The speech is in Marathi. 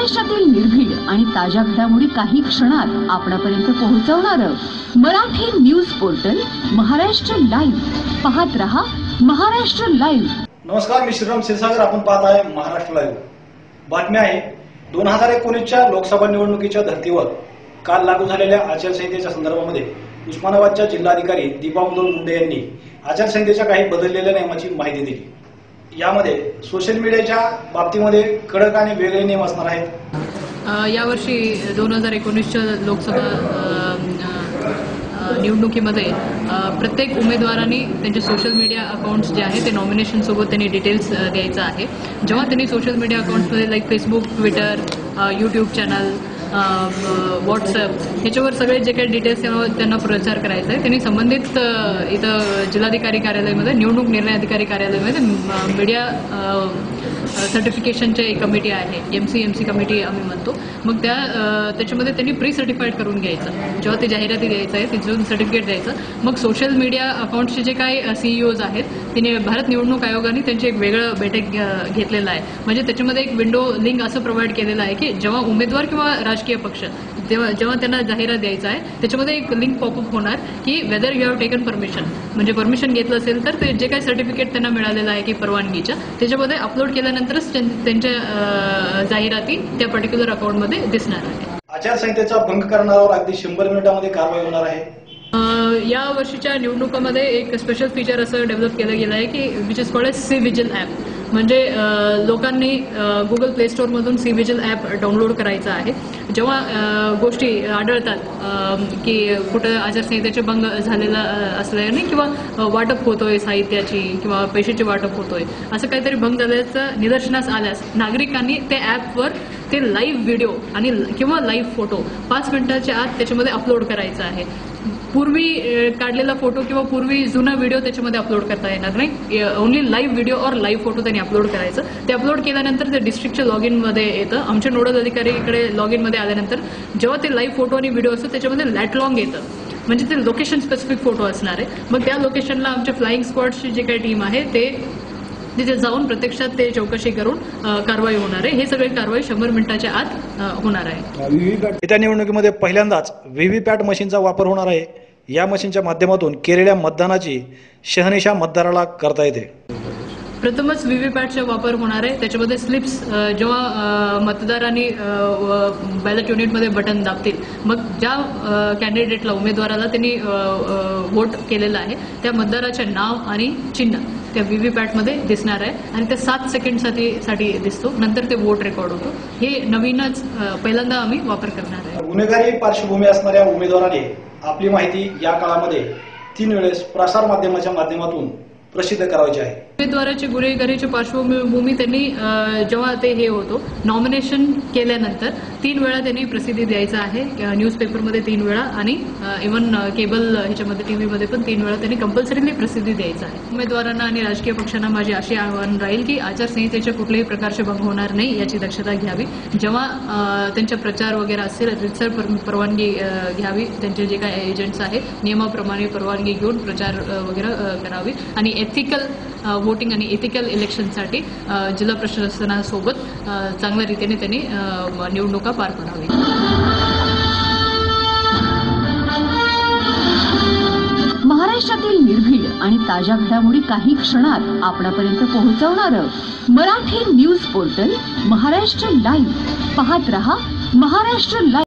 महाराष्ट्रातील निर्भीड आणि ताज्या घडामोडी काही क्षणात आपणापर्यंत पोहोचवणार Marathi news portal Maharashtra live. पाहत रहा महाराष्ट्र लाईव्ह. नमस्कार मी श्रीराम क्षीरसागर. आपण पाहत आहे महाराष्ट्र लाईव्ह. बातम्या आहे दोन हजार एकोणीसच्या लोकसभा निवडणुकीच्या धर्तीवर काल लागू झालेल्या आचारसंहितेच्या संदर्भामध्ये उस्मानाबादच्या जिल्हाधिकारी दीपा मुदोल मुंडे यांनी आचारसंहितेच्या काही बदललेल्या नियमाची माहिती दिली. यामध्ये सोशल मीडियाच्या बाबतीमध्ये कडक आणि वेगळे नियम असणार आहेत. यावर्षी दोन हजार एकोणीसच्या लोकसभा निवडणुकीमध्ये प्रत्येक उमेदवारांनी त्यांचे सोशल मीडिया अकाउंट्स जे आहे ते नॉमिनेशनसोबत त्यांनी डिटेल्स द्यायचं आहे. जेव्हा त्यांनी social media अकाउंट्समध्ये like Facebook Twitter YouTube channel WhatsApp ह्याच्यावर सगळे जे काही डिटेल्स त्यांना प्रचार करायचा आहे. त्यांनी संबंधित इथं जिल्हाधिकारी कार्यालयामध्ये निवडणूक निर्णय अधिकारी कार्यालयामध्ये मीडिया सर्टिफिकेशनचे एक कमिटी आहे. M C M C committee आम्ही म्हणतो. मग त्या त्याच्यामध्ये त्यांनी प्री सर्टिफाईड करून घ्यायचं. जेव्हा ते जाहिराती द्यायचं आहे तिथून सर्टिफिकेट द्यायचं. मग सोशल मीडिया अकाउंटचे जे काही सीईओज आहेत त्यांनी भारत निवडणूक आयोगाने त्यांचे एक वेगळं बैठक घेतलेलं आहे. म्हणजे त्याच्यामध्ये एक विंडो लिंक असं प्रोव्हाइड केलेलं आहे की जेव्हा उमेदवार किंवा राजकीय पक्ष तेव्हा जेव्हा त्यांना जाहिरात द्यायचा आहे त्याच्यामध्ये एक लिंक पॉपअप होणार की whether you have taken permission म्हणजे परमिशन घेतलं असेल तर ते जे काही सर्टिफिकेट त्यांना मिळालेलं आहे की परवानगीच्या त्याच्यामध्ये अपलोड केल्यानंतर त्यां- त्यांच्या जाहिराती त्या पर्टिक्युलर अकाउंटमध्ये दिसणार आहे आचारसंहितेचा भंग करणाऱ्यावर अगदी शंभर मिनिटांमध्ये कारवाई होणार आहे. या वर्षीच्या निवडणुकामध्ये एक स्पेशल फीचर असं डेव्हलप केलं गेलं आहे की which is called C vigil app म्हणजे लोकांनी गुगल प्ले स्टोअरमधून सी विजिल ॲप डाउनलोड करायचं आहे. जेव्हा गोष्टी आढळतात की कुठं आचारसंहितेचे भंग झालेला असल्याने किंवा वाटप होतोय साहित्याची किंवा पैशाची वाटप होतोय असं काहीतरी भंग झाल्याचं निदर्शनास आल्यास नागरिकांनी त्या ॲपवर ते लाईव्ह व्हिडिओ आणि किंवा लाईव्ह फोटो पाच मिनिटाच्या आत त्याच्यामध्ये अपलोड करायचा आहे. पूर्वी काढलेला फोटो किंवा पूर्वी जुना व्हिडिओ त्याच्यामध्ये अपलोड करता येणार नाही. ओन्ली लाईव्ह व्हिडिओ और लाईव्ह फोटो त्यांनी अपलोड करायचं. ते अपलोड केल्यानंतर ते डिस्ट्रिक्टच्या लॉग इनमध्ये येतं. आमच्या नोडल अधिकारी इकडे लॉग इनमध्ये आल्यानंतर जेव्हा ते लाईव्ह फोटो आणि व्हिडिओ असतो त्याच्यामध्ये लॅटलॉंग येतं. म्हणजे ते लोकेशन स्पेसिफिक फोटो असणार आहे. मग त्या लोकेशनला आमच्या फ्लाईंग स्क्वॉडची जे काही टीम आहे ते तिथे जाऊन प्रत्यक्षात ते चौकशी करून कारवाई होणार आहे. हे सगळे कारवाई शंभर मिनिटाच्या आत होणार आहे. येत्या निवडणुकीमध्ये पहिल्यांदाच व्हीव्हीपॅट मशीनचा वापर होणार आहे. या मशीनच्या माध्यमातून केलेल्या मतदानाची शहनिशा मतदाराला करता येते. प्रथमच व्हीव्हीपॅटचा वापर होणार आहे. त्याच्यामध्ये स्लिप्स जेव्हा मतदारांनी बॅलेट युनिटमध्ये बटन दाबतील. मग ज्या कॅन्डिडेटला उमेदवाराला त्यांनी वोट केलेलं आहे त्या मतदाराचे नाव आणि चिन्ह त्या व्हीव्हीपॅटमध्ये दिसणार आहे. आणि ते सात सेकंडसाठी साठी दिसतो. नंतर ते वोट रेकॉर्ड होतो. हे नवीनच पहिल्यांदा आम्ही वापर करणार आहे. गुन्हेगारी पार्श्वभूमी असणाऱ्या उमेदवाराने आपली माहिती या काळामध्ये तीन वेळेस प्रसार माध्यमाच्या माध्यमातून प्रसिद्ध करायची आहे. उमेदवाराची गुन्हेगारीची पार्श्वभूमी त्यांनी जेव्हा ते हे होतो नॉमिनेशन केल्यानंतर तीन वेळा त्यांनी प्रसिद्धी द्यायचा आहे. न्यूजपेपरमध्ये तीन वेळा आणि इव्हन केबल ह्याच्यामध्ये टीव्हीमध्ये पण तीन वेळा त्यांनी कंपल्सरीली प्रसिद्धी द्यायचा आहे. उमेदवारांना आणि राजकीय पक्षांना माझे असे आव्हान राहील की आचारसंहितेचे कुठल्याही प्रकारचे भंग होणार नाही याची दक्षता घ्यावी. जेव्हा त्यांचा प्रचार वगैरे असेल रितसर परवानगी घ्यावी. त्यांचे जे काही एजंट्स आहेत नियमाप्रमाणे परवानगी घेऊन प्रचार वगैरे करावी. आणि एथिकल वोटिंग आणि एथिकल इलेक्शनसाठी जिल्हा प्रशासनासोबत चांगल्या रीतीने त्यांनी निवडणुका पार पाडावी. महाराष्ट्रातील निर्भीड आणि ताज्या घडामोडी काही क्षणात आपणापर्यंत पोहोचवणार Marathi news portal Maharashtra live पाहत रहा महाराष्ट्र लाईव्ह